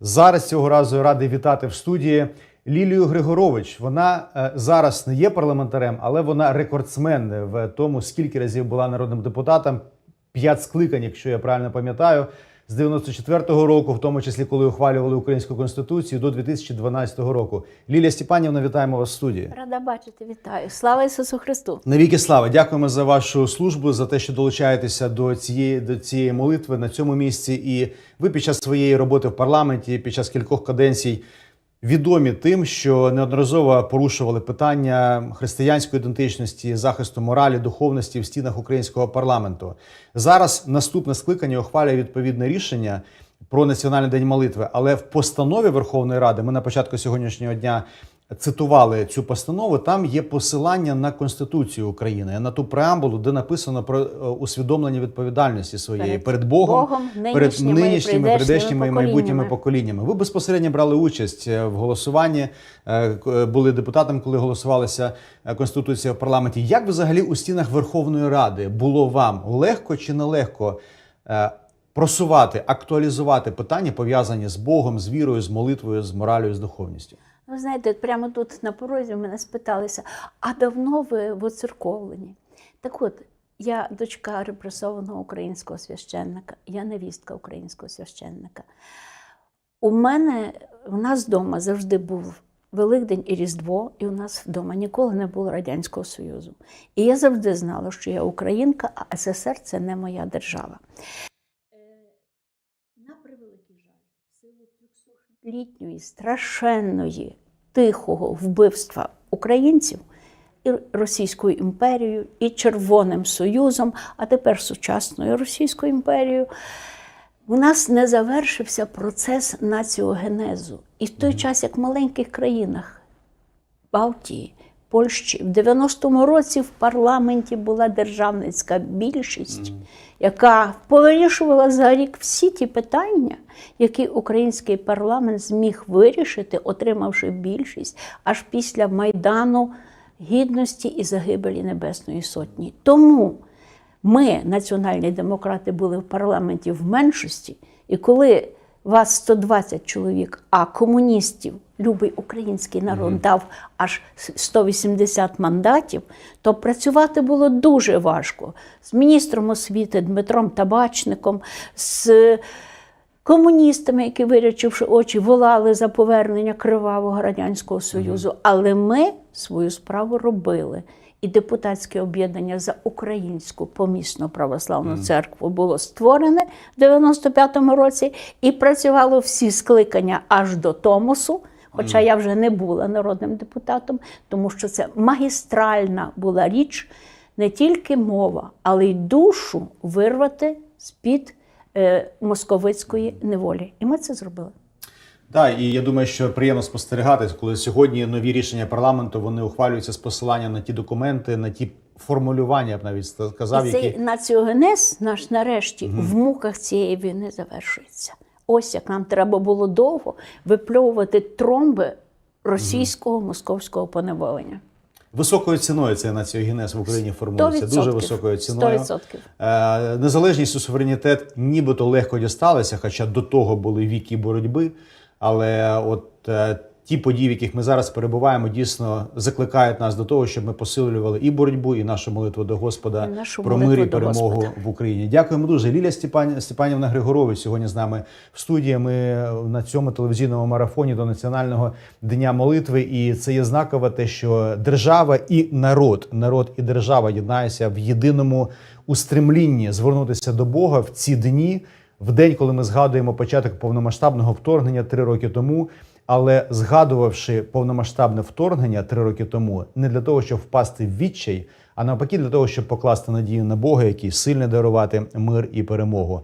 Зараз цього разу радий вітати в студії Лілію Григорович. Вона е, зараз не є парламентарем, але вона рекордсмен в тому, скільки разів була народним депутатом. П'ять скликань, якщо я правильно пам'ятаю, з 94-го року, в тому числі коли ухвалювали українську конституцію, до 2012 року. Лілія Степанівна, вітаємо вас в студії. Рада бачити, вітаю. Слава Ісусу Христу! Навіки слава, дякуємо за вашу службу, за те, що долучаєтеся до цієї до цієї молитви на цьому місці. І ви під час своєї роботи в парламенті, під час кількох каденцій, відомі тим, що неодноразово порушували питання християнської ідентичності, захисту моралі, духовності в стінах українського парламенту. Зараз наступне скликання ухвалює відповідне рішення. Про національний день молитви, але в постанові Верховної Ради ми на початку сьогоднішнього дня цитували цю постанову. Там є посилання на Конституцію України, на ту преамбулу, де написано про е, усвідомлення відповідальності своєї перед, Перед Богом, Богом, перед нинішніми і нинішніми, прийдешніми і майбутніми поколіннями. Ви безпосередньо брали участь е, в голосуванні, е, були депутатом, коли голосувалася конституція в парламенті. Як взагалі у стінах Верховної Ради було вам легко чи нелегко? Просувати, актуалізувати питання, пов'язані з Богом, з вірою, з молитвою, з моралю, з духовністю. Ви знаєте, прямо тут на порозі мене спиталися, а давно ви воцерковлені? Так от, я дочка репресованого українського священника, я невістка українського священника. У мене, у нас вдома завжди був Великдень і Різдво, і у нас вдома ніколи не було Радянського Союзу. І я завжди знала, що я українка, а СССР це не моя держава. На превеликий жаль, в силу 300-літньої страшенної тихого вбивства українців і Російською імперією, і Червоним Союзом, а тепер сучасною Російською імперією. У нас не завершився процес націогенезу. І в той час, як в маленьких країнах Балтії, Польщі, в 90-му році в парламенті була державницька більшість, яка повирішувала за рік всі ті питання, які український парламент зміг вирішити, отримавши більшість аж після Майдану Гідності і загибелі Небесної Сотні. Тому ми, національні демократи, були в парламенті в меншості, і коли вас 120 чоловік, а комуністів, любий український народ дав аж 180 мандатів, то працювати було дуже важко з міністром освіти Дмитром Табачником, з комуністами, які, вирячивши очі, волали за повернення кривавого радянського союзу. Але ми свою справу робили. І депутатське об'єднання за українську помісну православну церкву було створене в 95-му році і працювало всі скликання аж до Томосу. Хоча я вже не була народним депутатом, тому що це магістральна була річ, не тільки мова, але й душу вирвати з-під е, московицької неволі. І ми це зробили. Так, і я думаю, що приємно спостерігати, коли сьогодні нові рішення парламенту вони ухвалюються з посилання на ті документи, на ті формулювання, я б навіть сказав, І цей які націогенез наш нарешті в муках цієї війни завершується. Ось як нам треба було довго випльовувати тромби російського московського поневолення. високою ціною цей націогенез в Україні формується. 100%. Дуже високою ціною. 100%. Е, Незалежність і суверенітет нібито легко дісталися, хоча до того були віки боротьби. Але от е, ті події, в яких ми зараз перебуваємо, дійсно закликають нас до того, щоб ми посилювали і боротьбу, і нашу молитву до Господа нашу про мир і перемогу Господа. в Україні. Дякуємо дуже. Лілія Степан... Степанівна Григорович сьогодні з нами в студії. Ми на цьому телевізійному марафоні до Національного дня молитви. І це є знакове те, що держава і народ, народ і держава єднаються в єдиному устремлінні звернутися до Бога в ці дні, в день, коли ми згадуємо початок повномасштабного вторгнення три роки тому. Але згадувавши повномасштабне вторгнення три роки тому, не для того, щоб впасти в відчай, а навпаки, для того, щоб покласти надію на Бога, який сильний дарувати мир і перемогу.